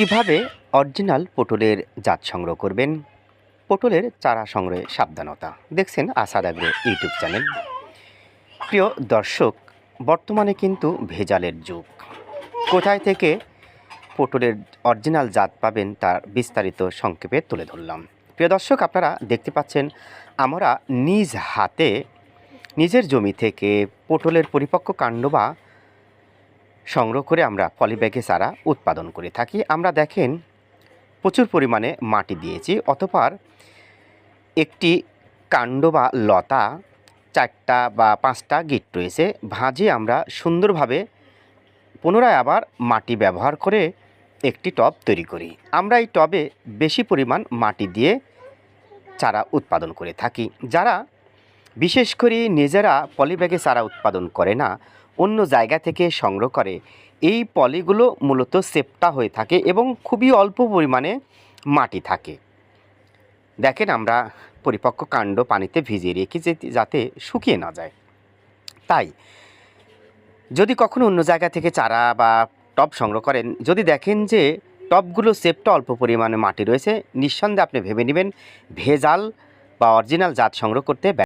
কীভাবে অরিজিনাল পটলের জাত সংগ্রহ করবেন? পটলের চারা সংগ্রহে সাবধানতা। দেখছেন আসাদ আগ্রো ইউটিউব চ্যানেল। প্রিয় দর্শক, বর্তমানে কিন্তু ভেজালের যুগ। কোথায় থেকে পটলের অরিজিনাল জাত পাবেন তার বিস্তারিত সংক্ষেপে তুলে ধরলাম। প্রিয় দর্শক, আপনারা দেখতে পাচ্ছেন, আমরা নিজ হাতে, নিজের জমি থেকে পটলের পরিপক্ক কাণ্ড বা সংগ্রহ করে আমরা পলিব্যাগে চারা উৎপাদন করে থাকি। আমরা দেখেন, প্রচুর পরিমাণে মাটি দিয়েছি, অতপর একটি কাণ্ড বা লতা চারটা বা পাঁচটা গিট রয়েছে, ভাঁজে আমরা সুন্দরভাবে পুনরায় আবার মাটি ব্যবহার করে একটি টব তৈরি করি। আমরা এই টবে বেশি পরিমাণ মাটি দিয়ে চারা উৎপাদন করে থাকি। যারা বিশেষ করে নিজেরা পলিব্যাগে চারা উৎপাদন করে না অন্য জায়গা থেকে সংগ্রহ করে। এই পলিগুলো মূলত সেপ্টা হয়ে থাকে এবং খুবই অল্প পরিমাণে মাটি থাকে। দেখেন আমরা পরিপক্ক কাণ্ড পানিতে ভিজিয়ে রেখে যাতে শুকিয়ে না যায়। তাই, যদি কখনো অন্য জায়গা থেকে চারা বা টব সংগ্রহ করেন, যদি দেখেন যে টবগুলো সেপটা অল্প পরিমাণে মাটি রয়েছে, নিঃসন্দেহে আপনি ভেবে নেবেন, ভেজাল বা অরিজিনাল জাত সংগ্রহ করতে